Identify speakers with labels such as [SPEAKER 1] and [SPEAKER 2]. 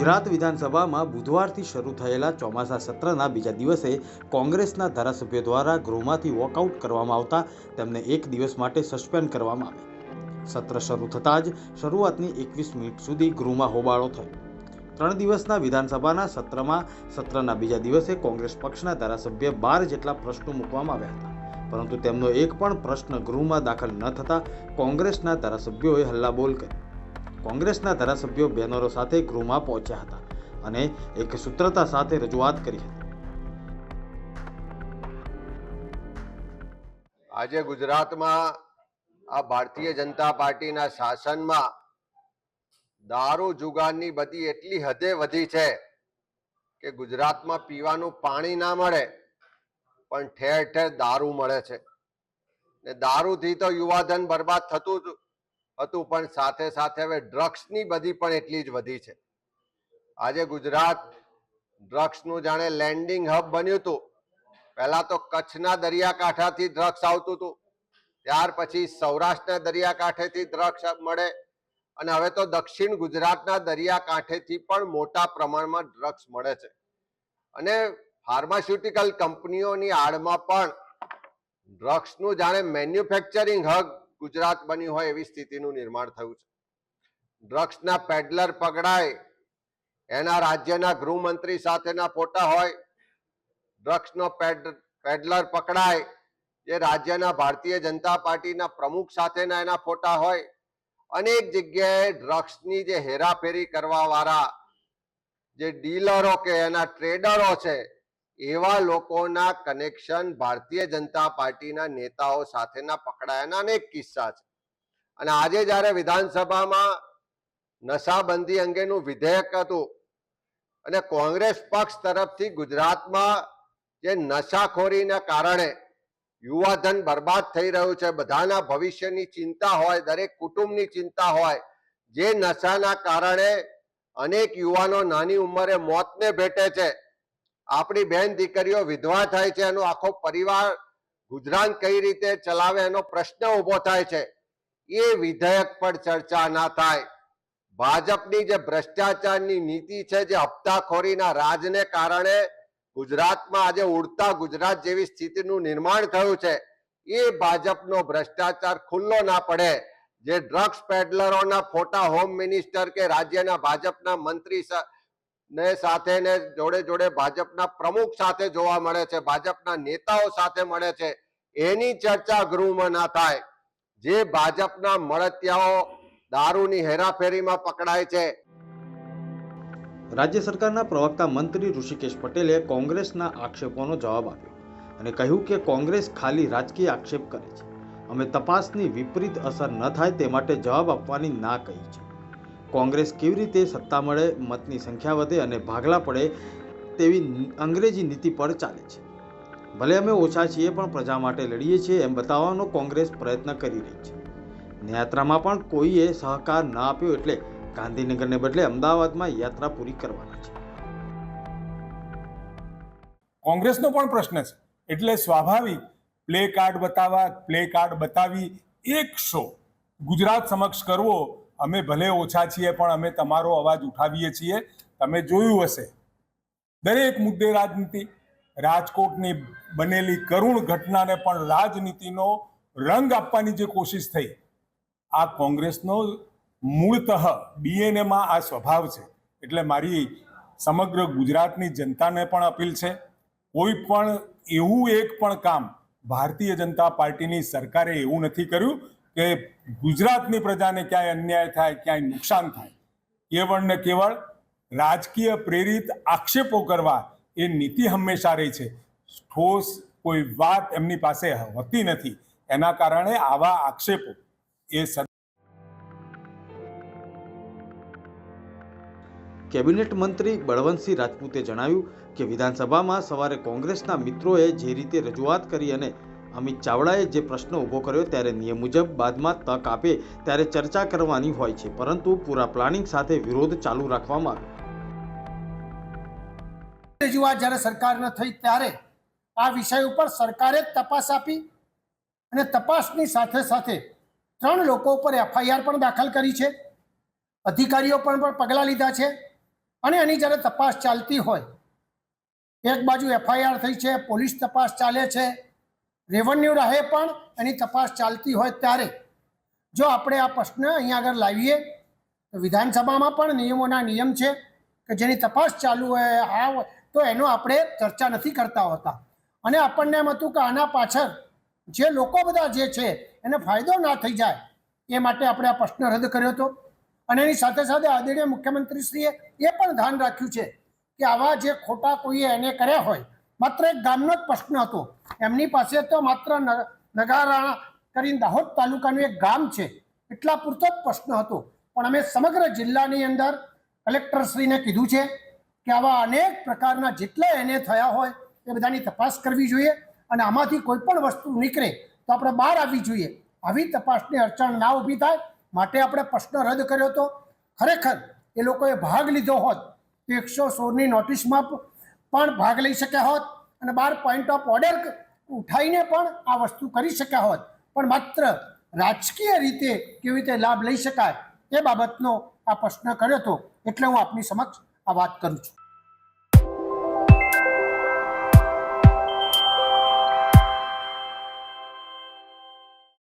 [SPEAKER 1] ગુજરાત વિધાનસભામાં બુધવારથી શરૂ થયેલા ચોમાસા સત્રના બીજા દિવસે કોંગ્રેસના ધારાસભ્યો દ્વારા ગૃહમાંથી વોકઆઉટ કરવામાં આવતા તેમને એક દિવસ માટે સસ્પેન્ડ કરવામાં આવે સત્ર શરૂ થતાં જ શરૂઆતની એકવીસ મિનિટ સુધી ગૃહમાં હોબાળો થયો. ત્રણ દિવસના વિધાનસભાના સત્રમાં સત્રના બીજા દિવસે કોંગ્રેસ પક્ષના ધારાસભ્ય બાર જેટલા પ્રશ્નો મૂકવામાં આવ્યા હતા. પરંતુ તેમનો એક પણ પ્રશ્ન ગૃહમાં દાખલ ન થતાં કોંગ્રેસના ધારાસભ્યોએ હલ્લાબોલ કરી કોંગ્રેસના ધારાસભ્યો બેનરો સાથે ગૃહમાં પહોંચ્યા હતા અને એક સૂત્રતા સાથે રજૂઆત કરી હતી.
[SPEAKER 2] આજે ગુજરાતમાં આ ભારતીય જનતા પાર્ટીના શાસનમાં દારૂ જુગારની બધી એટલી હદે વધી છે કે ગુજરાતમાં પીવાનું પાણી ના મળે, પણ ઠેર ઠેર દારૂ મળે છે. ને દારૂથી તો યુવાધન બરબાદ થતું જ હતું, પણ સાથે સાથે હવે ડ્રગ્સની બધી પણ એટલી જ વધી છે. આજે ગુજરાત ડ્રગ્સનું જાણે લેન્ડિંગ હબ બન્યું હતું. પહેલા તો કચ્છના દરિયાકાંઠાથી ડ્રગ્સ આવતું હતું. ત્યાર પછી સૌરાષ્ટ્રના દરિયાકાંઠેથી ડ્રગ્સ મળે. અને હવે તો દક્ષિણ ગુજરાતના દરિયાકાંઠેથી પણ મોટા પ્રમાણમાં ડ્રગ્સ મળે છે. અને ફાર્માસ્યુટિકલ કંપનીઓની આડમાં પણ ડ્રગ્સનું જાણે મેન્યુફેક્ચરિંગ હબ ગુજરાત બન્યું હોય એવી સ્થિતિનું નિર્માણ થયું છે. ડ્રગ્સના પેડલર પકડાય, એના રાજ્યના ગૃહમંત્રી સાથેના ફોટા હોય, ડ્રગ્સનો પેડલર પકડાય, જે રાજ્યના ભારતીય જનતા પાર્ટીના પ્રમુખ સાથેના એના ફોટા હોય, અનેક જગ્યાએ ડ્રગ્સની જે હેરાફેરી કરવાવાળા જે ડીલરો કે એના ટ્રેડરો છે એવા લોકોના કનેક્શન ભારતીય જનતા પાર્ટીના નેતાઓ સાથેના પકડાયાના અનેક કિસ્સા છે. અને આજે જ્યારે વિધાનસભામાં નશાબંધી અંગેનું વિધેયક હતું અને કોંગ્રેસ પક્ષ તરફથી ગુજરાતમાં જે નશાખોરીના કારણે યુવાધન બરબાદ થઈ રહ્યું છે, બધાના ભવિષ્યની ચિંતા હોય, દરેક કુટુંબની ચિંતા હોય, જે નશાના કારણે અનેક યુવાનો નાની ઉંમરે મોતને ભેટે છે. આપણી બેન દીકરીઓ વિધવા થાય છે, એનો આખો પરિવાર ગુજરાન કઈ રીતે ચલાવે એનો પ્રશ્ન ઊભો થાય છે. એ વિધેયક પર ચર્ચા ના થાય. ભાજપની જે ભ્રષ્ટાચારની નીતિ છે, જે હપ્તાખોરીના રાજને કારણે ગુજરાતમાં આજે ઉડતા ગુજરાત જેવી સ્થિતિનું નિર્માણ થયું છે, એ ભાજપનો ભ્રષ્ટાચાર ખુલ્લો ના પડે. જે ડ્રગ્સ પેડલરોના ફોટા હોમ મિનિસ્ટર કે રાજ્યના ભાજપના મંત્રી ને સાથે ને જોડે જોડે ભાજપના પ્રમુખ સાથે જોવા મળે છે, ભાજપના નેતાઓ સાથે મળે છે. એની ચર્ચા ગૃહમાં ના થાય. જે ભાજપના મળતિયાઓ દારૂની હેરાફેરીમાં પકડાય છે.
[SPEAKER 1] રાજ્ય સરકારના પ્રવક્તા મંત્રી ઋષિકેશ પટેલે કોંગ્રેસના આક્ષેપોનો જવાબ આપ્યો અને કહ્યું કે કોંગ્રેસ ખાલી રાજકીય આક્ષેપ કરે છે. અમે તપાસની વિપરીત અસર ન થાય તે માટે જવાબ આપવાની ના કહી છે. કોંગ્રેસ કેવી રીતે સત્તા મળે, મતની સંખ્યા વધે અને ભાગલા પડે તેવી અંગ્રેજી નીતિ પર ચાલે છે. ભલે અમે ઓછા છીએ, પણ પ્રજા માટે લડીએ છીએ એમ બતાવવાનો કોંગ્રેસ પ્રયત્ન કરી રહી છે. યાત્રામાં પણ કોઈએ સહકાર ન આપ્યો એટલે ગાંધીનગરને બદલે અમદાવાદમાં યાત્રા પૂરી કરવાના છે.
[SPEAKER 3] કોંગ્રેસનો પણ પ્રશ્ન છે. એટલે સ્વાભાવિક, પ્લે કાર્ડ બતાવવા, પ્લે કાર્ડ બતાવી, એક શો ગુજરાત સમક્ષ કરવો અમે ભલે ઓછા છીએ, પણ અમે તમારો અવાજ ઉઠાવીએ છીએ. તમે જોયું હશે. દરેક મુદ્દે રાજનીતિ, રાજકોટની બનેલી કરુણ ઘટનાને પણ રાજનીતિનો રંગ આપવાની જે કોશિશ થઈ, આ કોંગ્રેસનો મૂળતઃ ડીએનએમાં આ સ્વભાવ છે. એટલે મારી સમગ્ર ગુજરાતની જનતાને પણ અપીલ છે. કોઈ પણ એવું એક પણ કામ ભારતીય જનતા પાર્ટીની સરકારે એવું નથી કર્યું. કે ગુજરાતની પ્રજાને ક્યાંય અન્યાય થાય, ક્યાંય નુકસાન થાય, કેવળ ને કેવળ રાજકીય પ્રેરિત આક્ષેપો કરવા એ નીતિ હંમેશા રહી છે. ઠોસ કોઈ વાત એમની પાસે હોતી નથી. એના કારણે આવા આક્ષેપો એ
[SPEAKER 1] કેબિનેટ મંત્રી બળવંતસિંહ રાજપૂતે જણાવ્યું કે વિધાનસભામાં સવારે કોંગ્રેસના મિત્રોએ જે રીતે રજૂઆત કરી અને અમિત ચાવડાએ જે પ્રશ્ન ઊભો કર્યો ત્યારે નિયમ મુજબ બાદમાં તક આપે ત્યારે ચર્ચા કરવાની હોય છે, પરંતુ પૂરા પ્લાનિંગ સાથે વિરોધ ચાલુ રાખવામાં આવ્યો.
[SPEAKER 4] રજૂઆત જ્યારે સરકારને થઈ ત્યારે આ વિષય ઉપર સરકારે જ તપાસ આપી અને તપાસની સાથે સાથે ત્રણ લોકો ઉપર એફઆઈઆર પણ દાખલ કરી છે. અધિકારીઓ પણ પણ પગલાં લીધા છે અને એની જ્યારે તપાસ ચાલતી હોય, એક બાજુ એફઆઈઆર થઈ છે, પોલીસ તપાસ ચાલે છે રેવન્યુ રાહે પણ એની તપાસ ચાલતી હોય ત્યારે. જો આપણે આ પ્રશ્ન અહીંયા આગળ લાવીએ, તો વિધાનસભામાં પણ નિયમોના નિયમ છે કે જેની તપાસ ચાલુ હોય, આ તો એનો આપણે ચર્ચા નથી કરતા હોતા. અને આપણને એમ હતું કે આના પાછળ જે લોકો બધા જે છે, એને ફાયદો ના થઈ જાય, એ માટે આપણે આ પ્રશ્ન રદ કર્યો હતો. અને એની સાથે સાથે આદરણીય મુખ્યમંત્રીશ્રીએ એ પણ ધ્યાન રાખ્યું છે કે આવા જે ખોટા કોઈએ એને કર્યા હોય, માત્ર એક ગામનો જ પ્રશ્ન હતો. એમની પાસે તો માત્ર નગારાણા કરીને દાહોદ તાલુકાનું એક ગામ છે. એટલા પૂરતો જ પ્રશ્ન હતો. પણ અમે સમગ્ર જિલ્લાની અંદર કલેક્ટરશ્રીને કીધું છે કે આવા અનેક પ્રકારના જેટલા એને થયા હોય એ બધાની તપાસ કરવી જોઈએ અને આમાંથી કોઈ પણ વસ્તુ નીકળે તો આપણે બહાર આવવી જોઈએ. આવી તપાસની અડચણ ના ઊભી થાય માટે આપણે પ્રશ્ન રદ કર્યો હતો. ખરેખર એ લોકોએ ભાગ લીધો હોત તો એકસો સોળની નોટિસમાં પણ ભાગ લઈ શક્યા હોત અને બાર પોઈન્ટ ઓફ ઓર્ડર ઉઠાવીને પણ આ વસ્તુ કરી શક્યા હોત. પણ માત્ર રાજકીય રીતે કેવી રીતે લાભ લઈ શકાય એ બાબતનો આ પ્રશ્ન કર્યો હતો. એટલે હું આપની સમક્ષ આ વાત કરું છું.